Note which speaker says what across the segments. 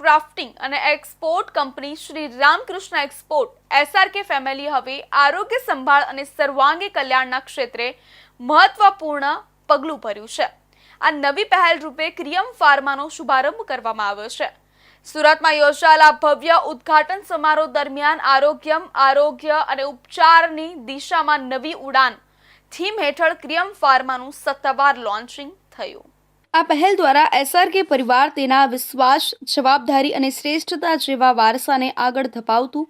Speaker 1: Crafting અને export company Shri Ramakrishna export SRK family હવે આરોગ્ય સંભાળ અને સર્વાંગી કલ્યાણના ક્ષેત્રે મહત્વપૂર્ણ પગલું ભર્યું છે. આ નવી પહેલ રૂપે ક્રિયમ ફાર્માનો શુભારંભ કરવામાં આવ્યો છે. સુરતમાં યોજાયેલા ભવ્ય ઉદ્ઘાટન સમારોહ દરમિયાન આરોગ્યમ, આરોગ્ય અને ઉપચારની દિશામાં નવી ઉડાન થીમ હેઠળ ક્રિયમ ફાર્માનું સત્તાવાર લોન્ચિંગ થયું. આ પહેલ દ્વારા એસઆરકે પરિવાર તેના વિશ્વાસ, જવાબદારી અને શ્રેષ્ઠતા જેવા વારસાને આગળ ધપાવતું.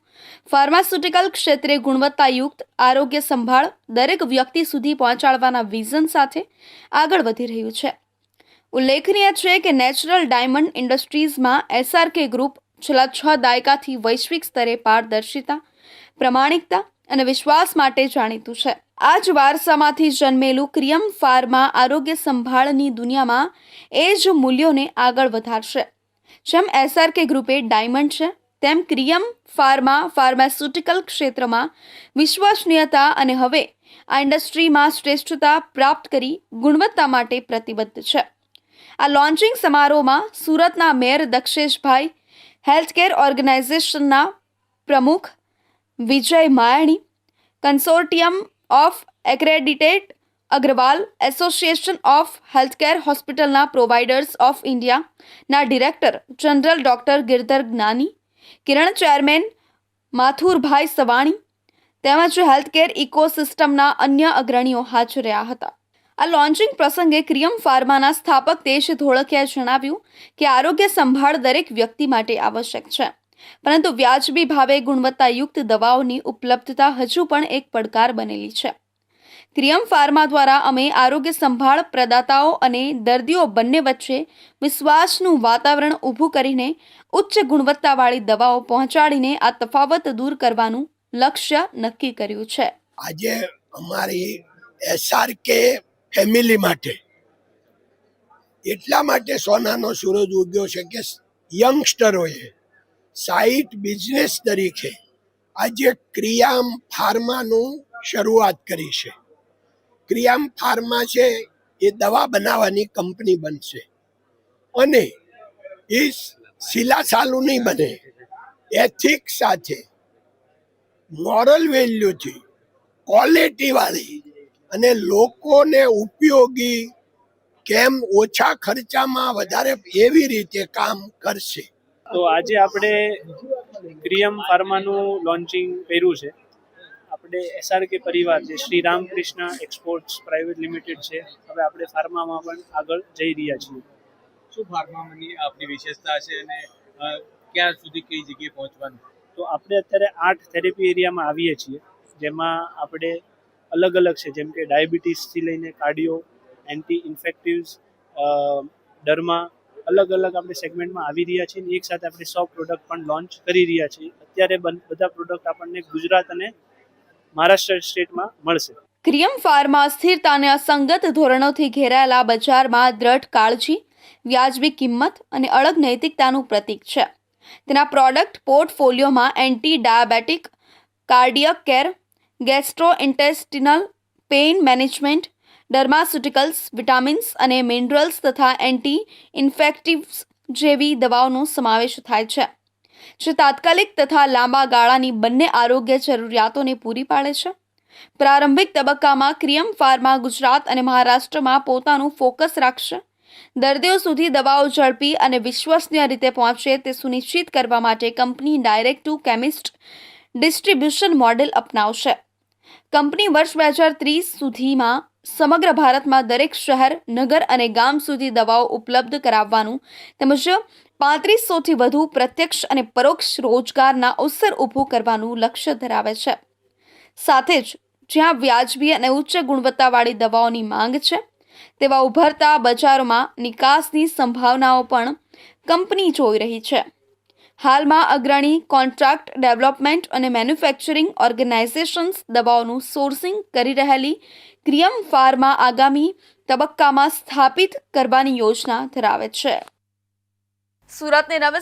Speaker 1: ફાર્માસ્યુટિકલ ક્ષેત્રે ગુણવત્તાયુક્ત આરોગ્ય સંભાળ દરેક વ્યક્તિ સુધી પહોંચાડવાના વિઝન સાથે આગળ વધી રહ્યું છે. ઉલ્લેખનીય છે કે નેચરલ ડાયમંડ ઇન્ડસ્ટ્રીઝમાં એસઆરકે ગ્રુપ છેલ્લા છ દાયકાથી વૈશ્વિક સ્તરે પારદર્શિતા, પ્રમાણિકતા અને વિશ્વાસ માટે જાણીતું છે. આ જ વારસામાંથી જન્મેલું ક્રિયમ ફાર્મા આરોગ્ય સંભાળની દુનિયામાં એ જ મૂલ્યોને આગળ વધારશે. જેમ એસઆરકે ગ્રુપે ડાયમંડ છે, તેમ ક્રિયમ ફાર્મા ફાર્માસ્યુટિકલ ક્ષેત્રમાં વિશ્વસનીયતા અને હવે આ ઇન્ડસ્ટ્રીમાં શ્રેષ્ઠતા પ્રાપ્ત કરી ગુણવત્તા માટે પ્રતિબદ્ધ છે. આ લોન્ચિંગ સમારોહમાં સુરતના મેયર દક્ષેશભાઈ, હેલ્થકેર ઓર્ગેનાઇઝેશનના પ્રમુખ Vijay Mayani, consortium of accredited Agarwal association of healthcare હોસ્પિટલના પ્રોવાઇડર્સ ઓફ ઇન્ડિયાના director general doctor Girdhar Gyani, Kiran chairman માથુરભાઈ Savani તેમજ હેલ્થકેર ઇકોસિસ્ટમના અન્ય અગ્રણીઓ હાજર રહ્યા હતા. આ લોન્ચિંગ પ્રસંગે ક્રિયમ ફાર્માના સ્થાપક તેજ ધોળકિયાએ જણાવ્યું કે આરોગ્ય સંભાળ દરેક વ્યક્તિ માટે આવશ્યક છે. પરંતુ વ્યાજબી ભાવે ગુણવત્તાયુક્ત દવાઓની ઉપલબ્ધતા હજુ પણ એક પડકાર બનેલી છે. ક્રિયમ ફાર્મા દ્વારા અમે આરોગ્ય સંભાળ પ્રદાતાઓ અને દર્દીઓ બંને વચ્ચે વિશ્વાસનું વાતાવરણ ઊભું કરીને ઉચ્ચ ગુણવત્તાવાળી દવાઓ પહોંચાડીને આ તફાવત દૂર કરવાનું લક્ષ્ય નક્કી કર્યું છે.
Speaker 2: આજે અમારી એસઆરકે ફેમિલી માટે એટલા માટે સોનાનો સૂરજ ઉગ્યો છે કે યંગસ્ટરોએ સાઈડ બિઝનેસ તરીકે આજે ક્રિયામ ફાર્માનું શરૂઆત કરી છે. ક્રિયામ ફાર્મા છે એ દવા બનાવવાની કંપની બનશે. અને એ શિલા સાલું નહીં બને એથિક સાથે મોરલ વેલ્યુથી ક્વોલિટીવાળી અને લોકોને ઉપયોગી કેમ ઓછા ખર્ચામાં વધારે એવી રીતે કામ કરશે.
Speaker 3: તો આજે આપણે ક્રિયમ ફાર્માનું લોન્ચિંગ કર્યું છે. આપણે એસઆરકે પરિવાર જે Shri Ramakrishna exports private limited છે હવે આપણે ફાર્મામાં પણ આગળ જઈ રહ્યા છીએ.
Speaker 4: શું ફાર્માની આપની વિશેષતા છે અને ક્યાં સુધી કઈ જગ્યાએ પહોંચવાનું?
Speaker 3: તો આપણે અત્યારે આઠ થેરેપી એરિયામાં આવીએ છીએ જેમાં આપણે અલગ અલગ છે જેમ કે ડાયાબિટીસથી લઈને કાર્ડિયો એન્ટી ઇન્ફેક્ટિવ્સ ડર્મા અલગ અલગ આપણે સેગમેન્ટમાં આવી રહ્યા છીએ એક સાથે આપણે સો પ્રોડક્ટ પણ લોન્ચ કરી રહ્યા છીએ. અત્યારે બધા પ્રોડક્ટ આપણને ગુજરાત અને મહારાષ્ટ્ર સ્ટેટમાં મળશે.
Speaker 1: ક્રિયમ ફાર્મા સ્થિરતા અને અસંગત ધોરણોથી ઘેરાયેલા બજારમાં દ્રઢ કાળજી, વ્યાજબી કિંમત અને અળગ નૈતિકતાનું પ્રતીક છે. તેના product પોર્ટફોલિયોમાં anti diabetic cardiac care gastro intestinal pain management dermaceuticals, vitamins અને મિનરલ્સ તથા એન્ટી ઇન્ફેક્ટિવ્સ જેવી દવાઓનો સમાવેશ થાય છે, જે તાત્કાલિક તથા લાંબા ગાળાની બંને આરોગ્ય જરૂરિયાતોને પૂરી પાડે છે. પ્રારંભિક તબક્કામાં ક્રિયમ ફાર્મા ગુજરાત અને મહારાષ્ટ્રમાં પોતાનું ફોકસ રાખશે. દર્દીઓ સુધી દવાઓ ઝડપી અને વિશ્વસનીય રીતે પહોંચે તે સુનિશ્ચિત કરવા માટે company direct to chemist distribution model અપનાવશે. Company વર્ષ બે હજાર ત્રીસ સુધીમાં સમગ્ર ભારતમાં દરેક શહેર, નગર અને ગામ સુધી દવાઓ ઉપલબ્ધ કરાવવાનું તેમજ પાંત્રીસોથી વધુ પ્રત્યક્ષ અને પરોક્ષ રોજગારના અવસર ઊભું કરવાનું લક્ષ્ય ધરાવે છે. સાથે જ જ્યાં વ્યાજબી અને ઉચ્ચ ગુણવત્તાવાળી દવાઓની માંગ છે, તેવા ઉભરતા બજારોમાં નિકાસની સંભાવનાઓ પણ કંપની જોઈ રહી છે. હાલમાં અગ્રણી કોન્ટ્રાક્ટ ડેવલપમેન્ટ અને મેન્યુફેક્ચરિંગ ઓર્ગેનાઇઝેશન્સ દવાઓનું સોર્સિંગ કરી રહેલી ક્રિયમ ફાર્મા આગામી તબક્કામાં સ્થાપિત કરવાની યોજના ધરાવે છે. સુરતની નવે